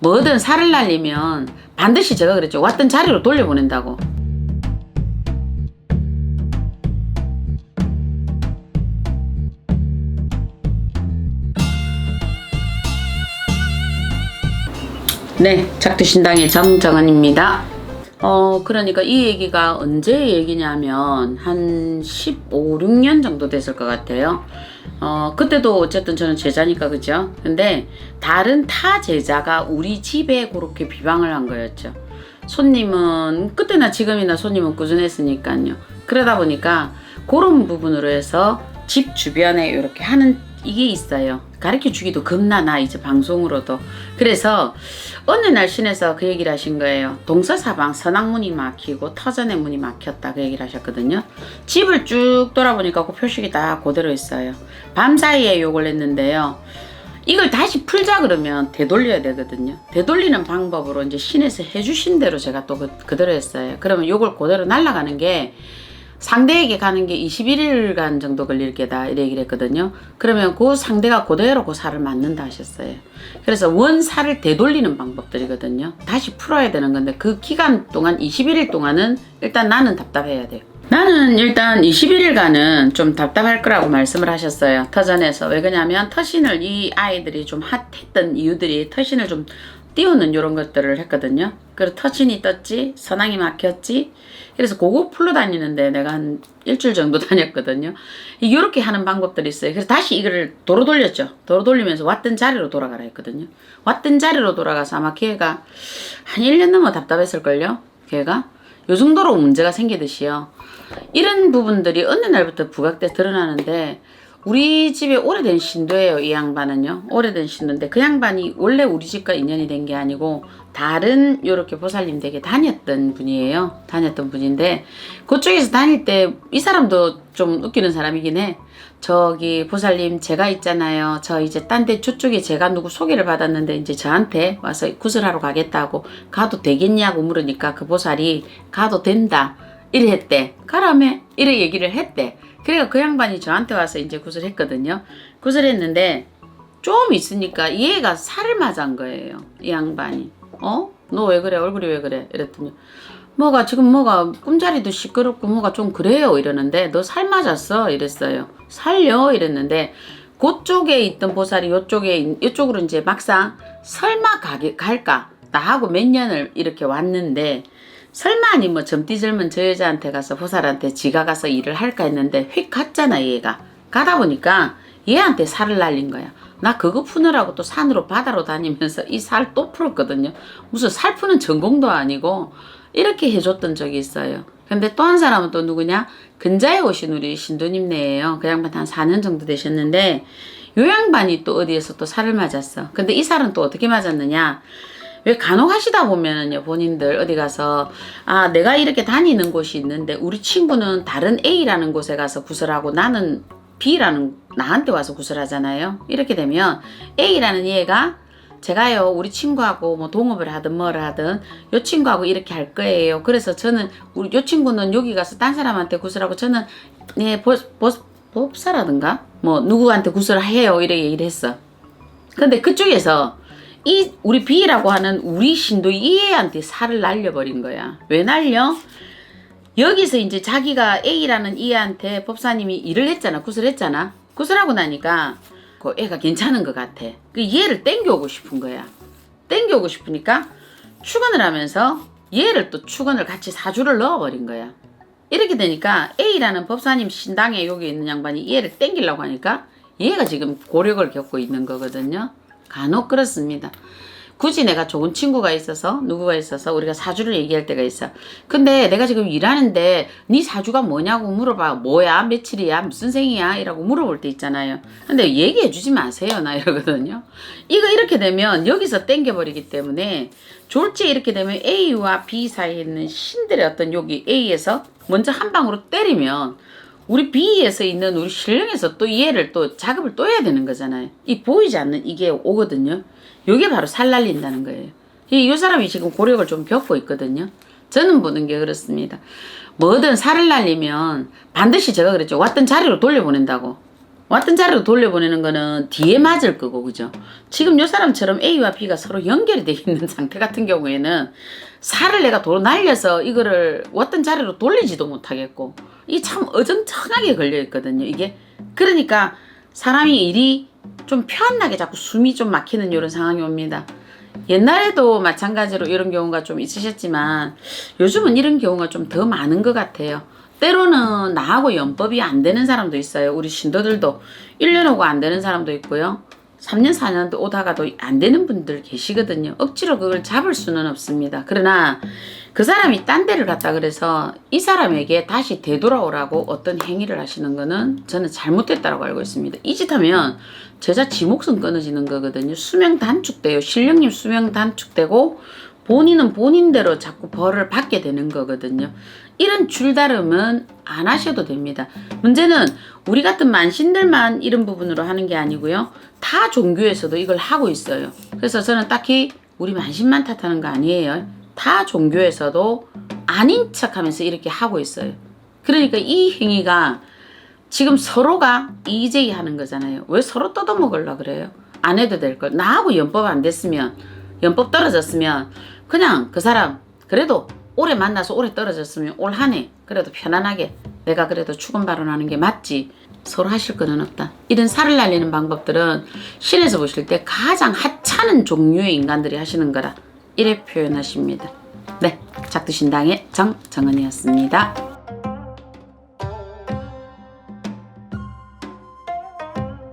뭐든 살을 날리면 반드시 제가 그랬죠. 왔던 자리로 돌려보낸다고. 네, 작두신당의 정정은입니다. 어, 그러니까 이 얘기가 언제 얘기냐면 한 15, 6년 정도 됐을 것 같아요. 어, 그때도 어쨌든 저는 제자니까 그죠? 근데 다른 타 제자가 우리 집에 그렇게 비방을 한 거였죠. 손님은 그때나 지금이나 손님은 꾸준했으니까요. 그러다 보니까 그런 부분으로 해서 집 주변에 이렇게 하는 이게 있어요. 가르쳐 주기도 겁나 나 이제 방송으로도. 그래서 어느 날 신에서 그 얘기를 하신 거예요. 동서사방 서낭문이 막히고 터전의 문이 막혔다 그 얘기를 하셨거든요. 집을 쭉 돌아보니까 그 표식이 다 그대로 있어요. 밤 사이에 욕을 했는데요. 이걸 다시 풀자 그러면 되돌려야 되거든요. 되돌리는 방법으로 이제 신에서 해주신 대로 제가 또 그, 그대로 했어요. 그러면 요걸 그대로 날아가는 게 상대에게 가는 게 21일간 정도 걸릴 게다 이래 얘기를 했거든요. 그러면 그 상대가 그대로 그 살을 맞는다 하셨어요. 그래서 원살을 되돌리는 방법들이거든요. 다시 풀어야 되는 건데 그 기간 동안 21일 동안은 일단 나는 답답해야 돼요. 나는 일단 21일간은 좀 답답할 거라고 말씀을 하셨어요. 터전에서. 왜 그러냐면 터신을 이 아이들이 좀 핫했던 이유들이 터신을 좀 띄우는 이런 것들을 했거든요. 그래서 터신이 떴지, 선왕이 막혔지. 그래서 그거 풀러 다니는데 내가 한 일주일 정도 다녔거든요. 이렇게 하는 방법들이 있어요. 그래서 다시 이거를 도로 돌렸죠. 도로 돌리면서 왔던 자리로 돌아가라 했거든요. 왔던 자리로 돌아가서 아마 걔가 한 1년 넘어 답답했을걸요. 걔가. 요 정도로 문제가 생기듯이요. 이런 부분들이 어느 날부터 부각돼 드러나는데 우리 집에 오래된 신도예요, 이 양반은요. 오래된 신도인데 그 양반이 원래 우리 집과 인연이 된 게 아니고 다른 요렇게 보살님 댁에 다녔던 분이에요. 다녔던 분인데 그쪽에서 다닐 때 이 사람도 좀 웃기는 사람이긴 해. 저기 보살님 제가 있잖아요. 저 이제 딴 데 저쪽에 제가 누구 소개를 받았는데 이제 저한테 와서 구슬하러 가겠다고 가도 되겠냐고 물으니까 그 보살이 가도 된다. 이래 했대. 가라며. 이래 얘기를 했대. 그래가 그 양반이 저한테 와서 이제 구슬했거든요. 구슬했는데 좀 있으니까 얘가 살을 맞은 거예요. 이 양반이. 어? 너 왜 그래? 얼굴이 왜 그래? 이랬더니 뭐가 지금 뭐가 꿈자리도 시끄럽고 뭐가 좀 그래요 이러는데 너 살 맞았어 이랬어요. 살려 이랬는데 그쪽에 있던 보살이 요쪽에 있- 이쪽으로 이제 막상 설마 가게 갈까 나하고 몇 년을 이렇게 왔는데 설마 아니 뭐 젊디 젊은 저 여자한테 가서 보살한테 지가 가서 일을 할까 했는데 휙 갔잖아 얘가. 가다 보니까 얘한테 살을 날린 거야. 나 그거 푸느라고 또 산으로 바다로 다니면서 이 살 또 풀었거든요. 무슨 살 푸는 전공도 아니고 이렇게 해줬던 적이 있어요. 근데 또 한 사람은 또 누구냐? 근자에 오신 우리 신도님네예요. 그 양반 한 4년 정도 되셨는데 요 양반이 또 어디에서 또 살을 맞았어. 근데 이 살은 또 어떻게 맞았느냐 왜 간혹 하시다 보면은요 본인들 어디 가서 아 내가 이렇게 다니는 곳이 있는데 우리 친구는 다른 A라는 곳에 가서 구슬하고 나는 B라는 나한테 와서 구슬하잖아요. 이렇게 되면 A라는 얘가 제가요 우리 친구하고 뭐 동업을 하든 뭐를 하든 요 친구하고 이렇게 할 거예요. 그래서 저는 우리 요 친구는 여기 가서 딴 사람한테 구슬하고 저는 네 보, 보, 법사라든가 뭐 누구한테 구슬해요? 이렇게 얘기를 했어. 근데 그쪽에서 이 우리 B라고 하는 우리 신도 이 애한테 살을 날려버린 거야. 왜 날려? 여기서 이제 자기가 A라는 이 애한테 법사님이 일을 했잖아. 구슬했잖아. 구슬하고 나니까 그 애가 괜찮은 것 같아. 그 얘를 땡겨오고 싶은 거야. 땡겨오고 싶으니까 출근을 하면서 얘를 또 출근을 같이 사주를 넣어버린 거야. 이렇게 되니까 A라는 법사님 신당에 여기 있는 양반이 얘를 땡기려고 하니까 얘가 지금 고력을 겪고 있는 거거든요. 간혹 그렇습니다. 굳이 내가 좋은 친구가 있어서 누구가 있어서 우리가 사주를 얘기할 때가 있어. 근데 내가 지금 일하는데 네 사주가 뭐냐고 물어봐. 뭐야? 며칠이야? 무슨 생이야? 이라고 물어볼 때 있잖아요. 근데 얘기해 주지 마세요. 나 이러거든요. 이거 이렇게 되면 여기서 땡겨버리기 때문에 졸지 이렇게 되면 A와 B 사이에 있는 신들의 어떤 여기 A에서 먼저 한 방으로 때리면 우리 B에서 있는 우리 신령에서 또 얘를 또 작업을 또 해야 되는 거잖아요. 이 보이지 않는 이게 오거든요. 이게 바로 살 날린다는 거예요. 이, 이 사람이 지금 고력을 좀 겪고 있거든요. 저는 보는 게 그렇습니다. 뭐든 살을 날리면 반드시 제가 그랬죠. 왔던 자리로 돌려보낸다고. 왔던 자리로 돌려보내는 거는 뒤에 맞을 거고 그죠? 지금 요 사람처럼 A와 B가 서로 연결이 돼 있는 상태 같은 경우에는 살을 내가 도로 날려서 이거를 왔던 자리로 돌리지도 못하겠고 이참 어정쩡하게 걸려 있거든요 이게 그러니까 사람이 일이 좀 편하게 자꾸 숨이 좀 막히는 이런 상황이 옵니다 옛날에도 마찬가지로 이런 경우가 좀 있으셨지만 요즘은 이런 경우가 좀 더 많은 것 같아요. 때로는 나하고 연법이 안 되는 사람도 있어요. 우리 신도들도 1년 오고 안 되는 사람도 있고요. 3년, 4년도 오다가도 안 되는 분들 계시거든요. 억지로 그걸 잡을 수는 없습니다. 그러나 그 사람이 딴 데를 갔다 그래서 이 사람에게 다시 되돌아오라고 어떤 행위를 하시는 거는 저는 잘못됐다고 알고 있습니다. 이 짓 하면 제자 지 목숨 끊어지는 거거든요. 수명 단축돼요. 신령님 수명 단축되고 본인은 본인대로 자꾸 벌을 받게 되는 거거든요. 이런 줄다름은 안 하셔도 됩니다. 문제는 우리 같은 만신들만 이런 부분으로 하는 게 아니고요. 타 종교에서도 이걸 하고 있어요. 그래서 저는 딱히 우리 만신만 탓하는 거 아니에요. 타 종교에서도 아닌 척 하면서 이렇게 하고 있어요. 그러니까 이 행위가 지금 서로가 이재기 하는 거잖아요. 왜 서로 뜯어먹으려 그래요? 안 해도 될 걸. 나하고 연법 안 됐으면, 연법 떨어졌으면, 그냥 그 사람, 그래도 오래 만나서 오래 떨어졌으면 올 한 해, 그래도 편안하게 내가 그래도 죽음 발언하는 게 맞지. 서로 하실 거는 없다. 이런 살을 날리는 방법들은 신에서 보실 때 가장 하찮은 종류의 인간들이 하시는 거라. 이래 표현하십니다. 네. 작두신당의 정정은이었습니다.